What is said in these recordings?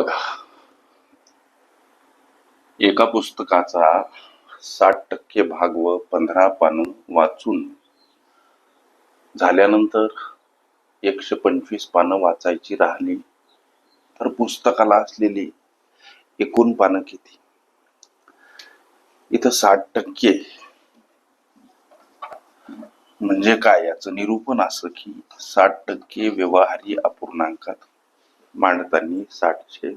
बघा. एका पुस्तकाचा साठ टक्के भाग व पंधरा पानं वाचून झाल्यानंतर एकशे पंचवीस पानं वाचायची राहिली. तर पुस्तकाला असलेली एकूण पानं किती? इथं साठ टक्के. म्हणजे काय? याचं निरूपण असं की साठ टक्के व्यवहारी अपूर्णांकात मांडताना साठशे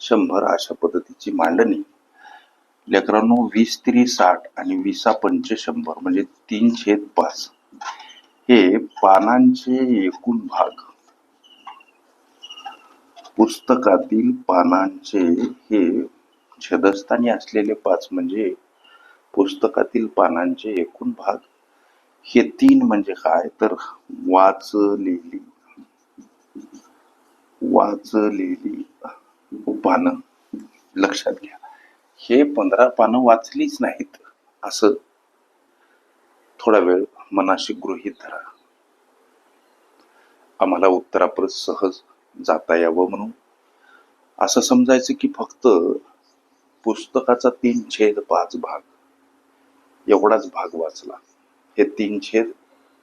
शंभर अशा पद्धतीची मांडणी. लेकरांनो वीस त्रि साठ आणि विसा पंच शंभर म्हणजे तीन छेद पाच. हे पानांचे एकूण भाग. पुस्तकातील पानांचे हे छेदस्थानी असलेले पाच म्हणजे पुस्तकातील पानांचे एकूण भाग. हे तीन म्हणजे काय? तर वाच लिहिली वाचलेली पानं लक्षात घ्या. हे पंधरा पानं वाचलीच नाहीत असं थोडा वेळ मनाशी गृहीत धरा. आम्हाला उत्तरापर्यंत सहज जाता यावं म्हणून. असं समजायचं की फक्त पुस्तकाचा तीन छेद पाच भाग एवढाच भाग वाचला. हे तीन छेद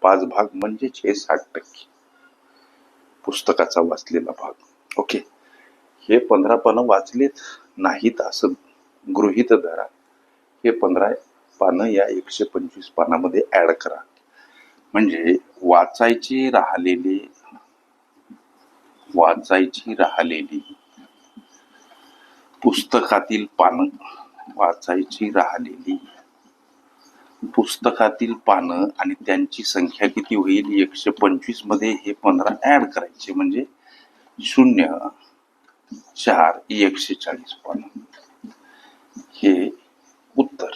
पाच भाग म्हणजेच हे साठ टक्के. पुस्तकाचा वाचलेला भाग. ओके हे पंधरा पानं वाचलेच नाहीत असं गृहीत धरा. हे पंधरा पानं या एकशे पंचवीस पानामध्ये ऍड करा. म्हणजे वाचायची राहिलेली वाचायची राहिलेली पुस्तकातील पानं वाचायची राहिलेली पुस्तकातील पानं आणि त्यांची संख्या किती होईल? एकशे पंचवीसमध्ये हे पंधरा ऍड करायचे. म्हणजे शून्य चार एकशे चाळीस पानं. हे उत्तर.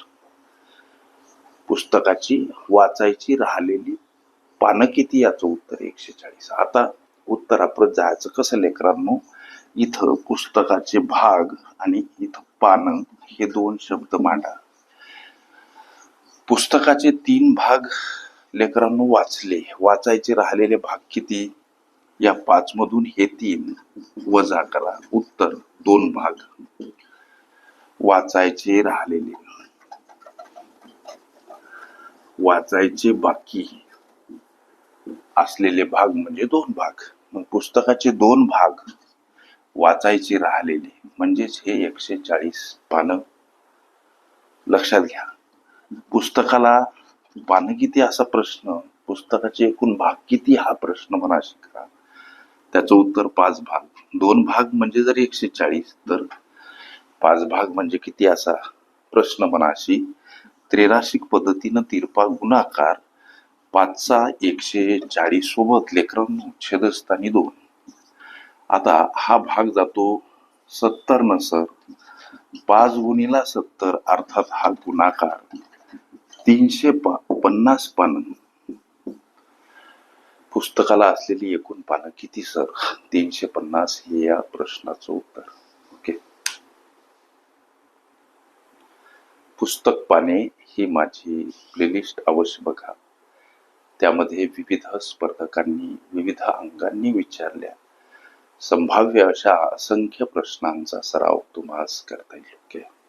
पुस्तकाची वाचायची राहिलेली पानं किती? याचं उत्तर एकशे चाळीस. आता उत्तराप्रत जायचं कसं लेकरांनो? इथं पुस्तकाचे भाग आणि इथं पानं हे दोन शब्द मांडा. पुस्तकाचे तीन भाग लेकरांनो वाचले. वाचायचे राहिलेले भाग किती? या पाच मधून हे तीन. वजा करा. उत्तर दोन भाग. वाचायचे राहिलेले. वाचायचे बाकी असलेले भाग म्हणजे दोन भाग. मग पुस्तकाचे दोन भाग वाचायचे राहिलेले. म्हणजेच हे एकशे चाळीस पानं लक्षात घ्या. पुस्तकाला पानं किती असा प्रश्न पुस्तकाचे एकूण भाग किती हा प्रश्न म्हणा शिकरा त्याचं उत्तर पाच भाग. दोन भाग म्हणजे जर एकशे चाळीस तर पाच भाग म्हणजे किती असा प्रश्न मनाशी त्रेराशिक पद्धतीनं तिरपा गुणाकार पाचचा एकशे चाळीस सोबत लेकरांनो छेदस्थानी दोन. आता हा भाग जातो सत्तर न सर. पाच गुणीला सत्तर अर्थात हा गुणाकार. तीनशे पा पन्नास पानं. पुस्तकाला असलेली एकूण पानं किती सर? तीनशे पन्नास हे या प्रश्नाचं उत्तर. ओके. पुस्तक पाने ही माझी प्लेलिस्ट अवश्य बघा. त्यामध्ये विविध स्पर्धकांनी विविध अंगांनी विचारल्या. संभाव्य अशा असंख्य प्रश्नांचा सराव तुम्हाला करता येईल. ओके.